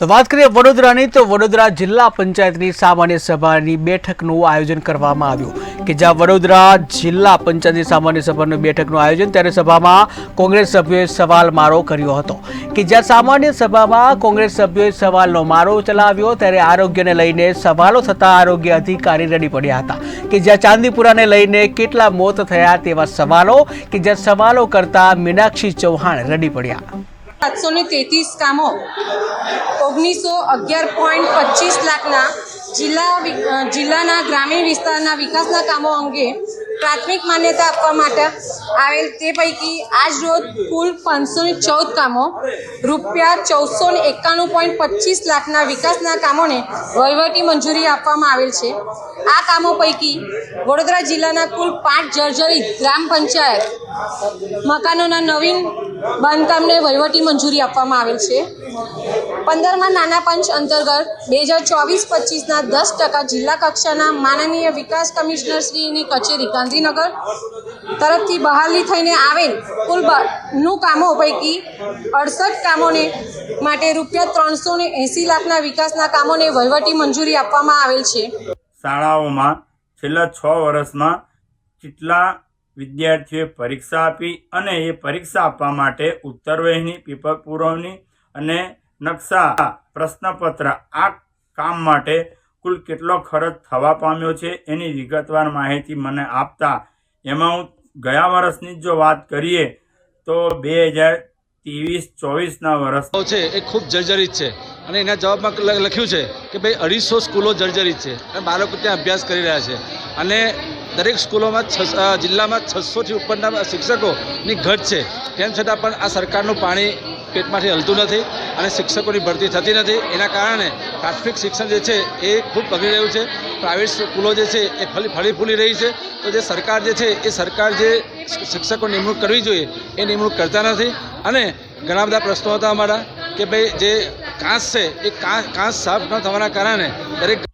તો વાત કરીએ વડોદરાની, તો વડોદરા જિલ્લા પંચાયતની સામાન્ય સભાની બેઠકનું આયોજન કરવામાં આવ્યું કે જ્યાં વડોદરા જિલ્લા પંચાયતની સામાન્ય સભાની બેઠકનું આયોજન, ત્યારે સભામાં કોંગ્રેસ સભ્યોએ સવાલ મારો કર્યો હતો કે જ્યાં સામાન્ય સભામાં કોંગ્રેસ સભ્યોએ સવાલનો મારો ચલાવ્યો, ત્યારે આરોગ્યને લઈને સવાલો થતા આરોગ્ય અધિકારી રડી પડ્યા હતા કે જ્યાં ચાંદીપુરાને લઈને કેટલા મોત થયા તેવા સવાલો, કે જ્યાં સવાલો કરતા મીનાક્ષી ચૌહાણ રડી પડ્યા. સાતસો ને તેત્રીસ કામો ઓગણીસો અગિયાર પોઈન્ટ પચીસ લાખના જિલ્લા જિલ્લાના ગ્રામીણ વિસ્તારના વિકાસના કામો અંગે પ્રાથમિક માન્યતા આપવા માટે આવેલ તે પૈકી આજ રોજ કુલ પાંચસો ને ચૌદ કામો રૂપિયા ચૌદસો ને એકાણું પોઈન્ટ પચીસ લાખના વિકાસના કામોને વહીવટી મંજૂરી આપવામાં આવેલ છે. આ કામો પૈકી વડોદરા જિલ્લાના કુલ પાંચ જર્જરિત ગ્રામ પંચાયત મકાનોના નવીન બાંધકામને વહીવટી મંજૂરી આપવામાં આવેલ છે. પંદરમાં નાના પંચ અંતર્ગત બે હજાર ચોવીસ પચીસના દસ ટકા જિલ્લા કક્ષાના માનનીય વિકાસ કમિશનરશ્રીની કચેરી ગાંધીનગર તરફથી બહાલી થઈને આવેલ કુલનું કામો પૈકી અડસઠ કામોને માટે રૂપિયા ત્રણસો ને એંસી લાખના વિકાસના કામોને વહીવટી મંજૂરી આપવામાં આવેલ છે. શાળાઓમાં છેલ્લા છ વર્ષમાં કેટલા વિદ્યાર્થીઓએ પરીક્ષા આપી અને એ પરીક્ષા આપવા માટે ઉત્તરવહીની પેપર પુરવણી અને નકશા, પ્રશ્નપત્ર આ કામ માટે કુલ કેટલો ખર્ચ થવા પામ્યો છે એની વિગતવાર માહિતી મને આપતા એમાં હું ગયા વર્ષની જ જો વાત કરીએ તો બે હજાર ત્રેવીસ ચોવીસના વર્ષ છે, એ ખૂબ જર્જરિત છે. અને એના જવાબમાં લખ્યું છે કે ભાઈ અઢીસો સ્કૂલો જર્જરિત છે. અને બાળકો ત્યાં અભ્યાસ કરી રહ્યા છે. અને દરેક સ્કૂલોમાં જિલ્લામાં છસોથી ઉપરના શિક્ષકોની ઘટ છે. તેમ છતાં પણ આ સરકારનું પાણી પેટમાંથી હલતું નથી અને શિક્ષકોની ભરતી થતી નથી. એના કારણે પ્રાથમિક શિક્ષણ જે છે એ ખૂબ બગડી રહ્યું છે. પ્રાઇવેટ સ્કૂલો જે છે એ ફલી ફળી ફૂલી રહી છે. તો જે સરકાર જે છે એ સરકાર જે શિક્ષકો નિમણૂક કરવી જોઈએ એ નિમણૂક કરતા નથી. અને ઘણા બધા પ્રશ્નો હતા અમારા કે ભાઈ જે કાંસ છે એ કાંસ સાફ ન થવાના કારણે દરેક